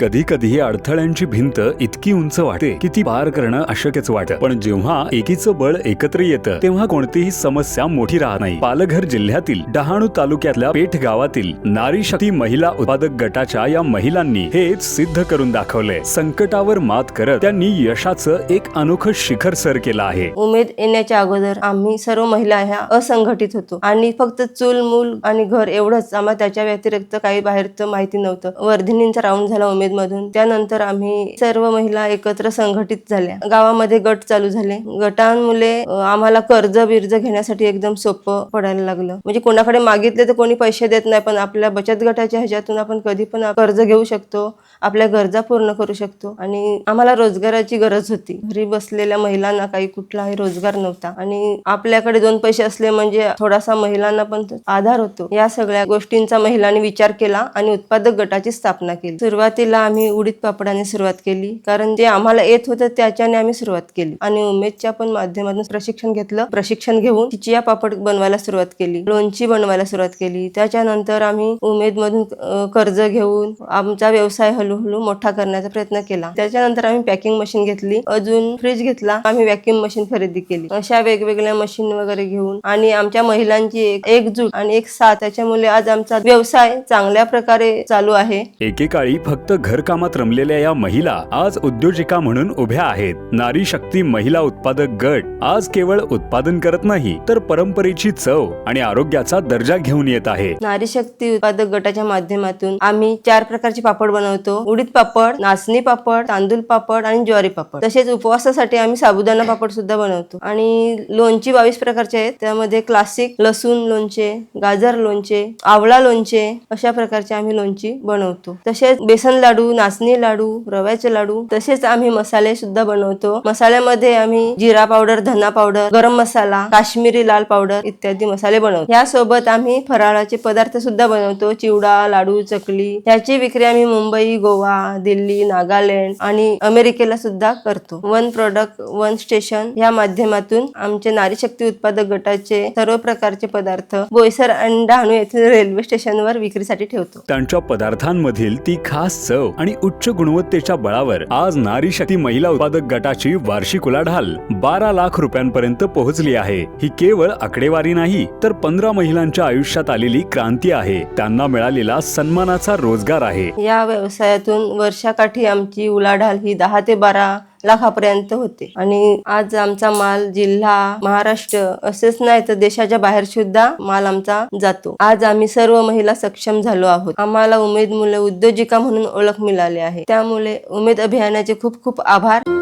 कधी कधी अडथळ्यांची भिंत इतकी उंच वाटते की ती पार करणं अशक्यच वाटतं. पण जेव्हा एकीचं बळ एकत्र येतं तेव्हा कोणतीही समस्या मोठी राहत नाही. पालघर जिल्ह्यातील डहाणू तालुक्यातल्या पेठ गावातील नारी शक्ती महिला उत्पादक गटाच्या या महिलांनी हेच सिद्ध करून दाखवलंय. संकटावर मात करत त्यांनी यशाचं एक अनोखं शिखर सर केलं आहे. उमेद येण्याच्या अगोदर आम्ही सर्व महिला ह्या असंघटित होतो. आणि फक्त चूल मूल आणि घर एवढंच. आम्हाला त्याच्या व्यतिरिक्त काही बाहेरचं माहिती नव्हतं. वर्धिनींचा राऊंड झाला उमेद मधून त्यानंतर आम्ही सर्व महिला एकत्र संघटित झाल्या. गावामध्ये गट चालू झाले. गटांमुळे आम्हाला कर्ज बिर्ज घेण्यासाठी एकदम सोपं पडायला लागलं. म्हणजे कोणाकडे मागितले तर कोणी पैसे देत नाही पण आपल्या बचत गटाच्या ह्याच्यातून आपण कधी पण कर्ज घेऊ शकतो आपल्या गरजा पूर्ण करू शकतो आणि आम्हाला रोजगाराची गरज होती. घरी बसलेल्या महिलांना काही कुठलाही रोजगार नव्हता आणि आपल्याकडे दोन पैसे असले म्हणजे थोडासा महिलांना पण आधार होतो. या सगळ्या गोष्टींचा महिलांनी विचार केला आणि उत्पादक गटाची स्थापना केली. सुरुवातीला आम्ही उडीद पापडाने सुरुवात केली. कारण जे आम्हाला येत होतं त्याच्याने आम्ही सुरुवात केली. आणि उमेदच्या पण माध्यमातून प्रशिक्षण घेतलं. प्रशिक्षण घेऊन चिया पापड बनवायला सुरुवात केली. लोणची बनवायला सुरुवात केली. त्याच्यानंतर आम्ही उमेद मधून कर्ज घेऊन आमचा व्यवसाय हळूहळू मोठा करण्याचा प्रयत्न केला. त्याच्यानंतर आम्ही पॅकिंग मशीन घेतली. अजून फ्रीज घेतला. आम्ही व्हॅक्युम मशीन खरेदी केली. अशा वेगवेगळ्या मशीन वगैरे घेऊन आणि आमच्या महिलांची एक एकजूट आणि एक साथ. त्याच्यामुळे आज आमचा व्यवसाय चांगल्या प्रकारे चालू आहे. एकेकाळी फक्त घरकामात रमलेल्या या महिला आज उद्योजिका म्हणून उभ्या आहेत. नारी शक्ती महिला उत्पादक गट आज केवळ उत्पादन करत नाही तर परंपरेची चव आणि आरोग्याचा दर्जा घेऊन येत आहे. नारी शक्ती उत्पादक गटाच्या माध्यमातून आम्ही चार प्रकारचे पापड बनवतो. उडीद पापड नाचणी पापड तांदूळ पापड आणि ज्वारी पापड. तसेच उपवासासाठी आम्ही साबुदाणा पापड सुद्धा बनवतो. आणि लोणची बावीस प्रकारचे आहेत. त्यामध्ये क्लासिक लसूण लोणचे गाजर लोणचे आवळा लोणचे अशा प्रकारचे आम्ही लोणची बनवतो. तसेच बेसन लाडू नाचणी लाडू रव्याचे लाडू तसेच आम्ही मसाले सुद्धा बनवतो. मसाल्यामध्ये आम्ही जिरा पावडर धना पावडर गरम मसाला काश्मीरी लाल पावडर इत्यादी मसाले बनवतो. यासोबत आम्ही फराळाचे पदार्थ सुद्धा बनवतो. चिवडा लाडू चकली. याची विक्री आम्ही मुंबई गोवा दिल्ली नागालँड आणि अमेरिकेला सुद्धा करतो. वन प्रोडक्ट वन स्टेशन या माध्यमातून आमचे नारी शक्ती उत्पादक गटाचे सर्व प्रकारचे पदार्थ बोईसर आणि डहाणू येथील रेल्वे स्टेशनवर विक्रीसाठी ठेवतो. त्यांच्या पदार्थांमधील ती खास चव आणि उच्च गुणवत्तेच्या बळावर आज नारी शक्ती महिला उत्पादक गटाची वार्षिक उलाढाल बारा लाख रुपयांपर्यंत पोहोचली आहे. ही केवळ आकडेवारी नाही तर पंधरा महिलांच्या आयुष्यात आलेली क्रांती आहे. त्यांना मिळालेला सन्मानाचा रोजगार आहे. या व्यवसायातून वर्षाकाठी आमची उलाढाल ही दहा ते बारा लाखापर्यंत होते. आणि आज आमचा माल जिल्हा महाराष्ट्र असेच नाही तर देशाच्या बाहेर सुद्धा माल आमचा जातो. आज आम्ही सर्व महिला सक्षम झालो आहोत. आम्हाला उमेद मुले उद्योजिका म्हणून ओळख मिळाली आहे. त्यामुळे उमेद अभियानाचे खूप खूप आभार.